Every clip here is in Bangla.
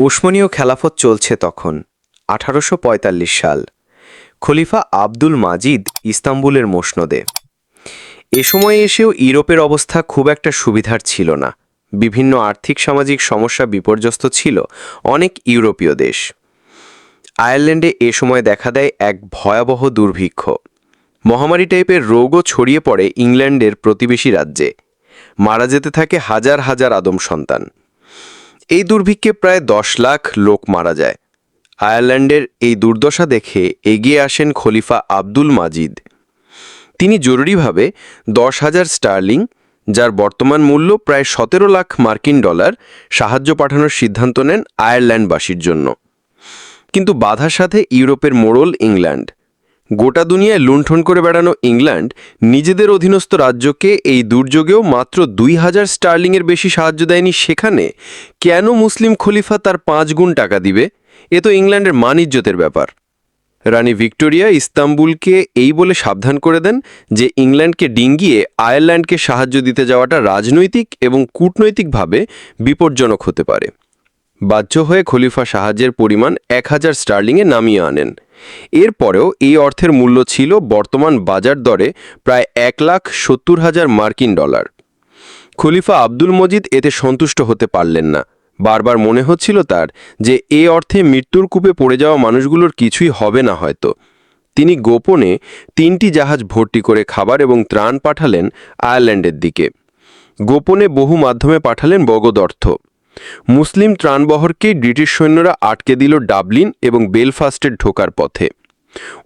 উসমানীয় খেলাফত চলছে তখন, আঠারোশো পঁয়তাল্লিশ সাল। খলিফা আব্দুল মাজিদ ইস্তাম্বুলের মসনদে। এ সময়ে এসেও ইউরোপের অবস্থা খুব একটা সুবিধার ছিল না। বিভিন্ন আর্থিক সামাজিক সমস্যা বিপর্যস্ত ছিল অনেক ইউরোপীয় দেশ। আয়ারল্যান্ডে এ সময় দেখা দেয় এক ভয়াবহ দুর্ভিক্ষ। মহামারী টাইপের রোগও ছড়িয়ে পড়ে ইংল্যান্ডের প্রতিবেশী রাজ্যে। মারা যেতে থাকে হাজার হাজার আদম সন্তান। এই দুর্ভিক্ষে প্রায় দশ লাখ লোক মারা যায়। আয়ারল্যান্ডের এই দুর্দশা দেখে এগিয়ে আসেন খলিফা আব্দুল মাজিদ। তিনি জরুরিভাবে দশ হাজার স্টার্লিং, যার বর্তমান মূল্য প্রায় সতেরো লাখ মার্কিন ডলার, সাহায্য পাঠানোর সিদ্ধান্ত নেন আয়ারল্যান্ডবাসীর জন্য। কিন্তু বাধার সাথে ইউরোপের মোড়ল ইংল্যান্ড। গোটা দুনিয়ায় লুণ্ঠন করে বেড়ানো ইংল্যান্ড নিজেদের অধীনস্থ রাজ্যকে এই দুর্যোগেও মাত্র দুই হাজার স্টার্লিংয়ের বেশি সাহায্য দেয়নি সেখানে। কেন মুসলিম খলিফা তার পাঁচ গুণ টাকা দিবে? এ তো ইংল্যান্ডের মানিজ্যতের ব্যাপার। রানী ভিক্টোরিয়া ইস্তাম্বুলকে এই বলে সাবধান করে দেন যে ইংল্যান্ডকে ডিঙ্গিয়ে আয়ারল্যান্ডকে সাহায্য দিতে যাওয়াটা রাজনৈতিক এবং কূটনৈতিকভাবে বিপজ্জনক হতে পারে। বাধ্য হয়ে খলিফা সাহায্যের পরিমাণ এক হাজার স্টার্লিংয়ে নামিয়ে আনেন। এরপরেও এই অর্থের মূল্য ছিল বর্তমান বাজার দরে প্রায় এক লাখ সত্তর হাজার মার্কিন ডলার। খলিফা আব্দুল মজিদ এতে সন্তুষ্ট হতে পারলেন না। বারবার মনে হচ্ছিল তার যে এ অর্থে মৃত্যুর কূপে পড়ে যাওয়া মানুষগুলোর কিছুই হবে না হয়তো। তিনি গোপনে তিনটি জাহাজ ভর্তি করে খাবার এবং ত্রাণ পাঠালেন আয়ারল্যান্ডের দিকে। গোপনে বহু মাধ্যমে পাঠালেন বগদ অর্থ। মুসলিম ত্রাণবহরকেই ব্রিটিশ সৈন্যরা আটকে দিল ডাবলিন এবং বেলফাস্টের ঢোকার পথে।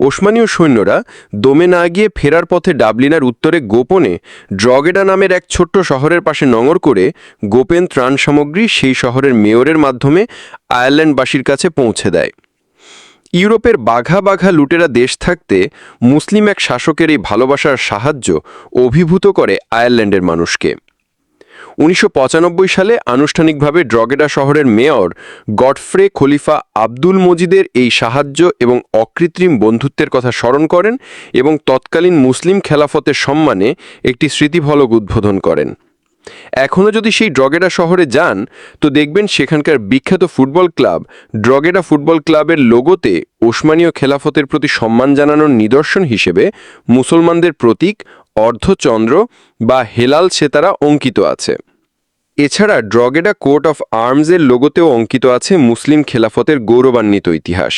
ওসমানীয় সৈন্যরা দমে না গিয়ে ফেরার পথে ডাবলিনার উত্তরে গোপনে ড্রগেডা নামের এক ছোট্ট শহরের পাশে নঙর করে গোপেন ত্রাণ সামগ্রী সেই শহরের মেয়রের মাধ্যমে আয়ারল্যান্ডবাসীর কাছে পৌঁছে দেয়। ইউরোপের বাঘা বাঘা লুটেরা দেশ থাকতে মুসলিম এক শাসকের এই ভালোবাসার সাহায্য অভিভূত করে আয়ারল্যান্ডের মানুষকে। উনিশশো পঁচানব্বই সালে আনুষ্ঠানিকভাবে ড্রগেডা শহরের মেয়র গডফ্রে খলিফা আব্দুল মজিদের এই সাহায্য এবং অকৃত্রিম বন্ধুত্বের কথা স্মরণ করেন এবং তৎকালীন মুসলিম খেলাফতের সম্মানে একটি স্মৃতিফলক উদ্বোধন করেন। এখনও যদি সেই ড্রগেডা শহরে যান, তো দেখবেন সেখানকার বিখ্যাত ফুটবল ক্লাব ড্রগেডা ফুটবল ক্লাবের লোগোতে ওসমানীয় খেলাফতের প্রতি সম্মান জানানোর নিদর্শন হিসেবে মুসলমানদের প্রতীক অর্ধচন্দ্র বা হেলাল সেতারা অঙ্কিত আছে। এছাড়া ড্রগেডা কোর্ট অফ আর্মসের লোগোতেও অঙ্কিত আছে মুসলিম খেলাফতের গৌরবান্বিত ইতিহাস।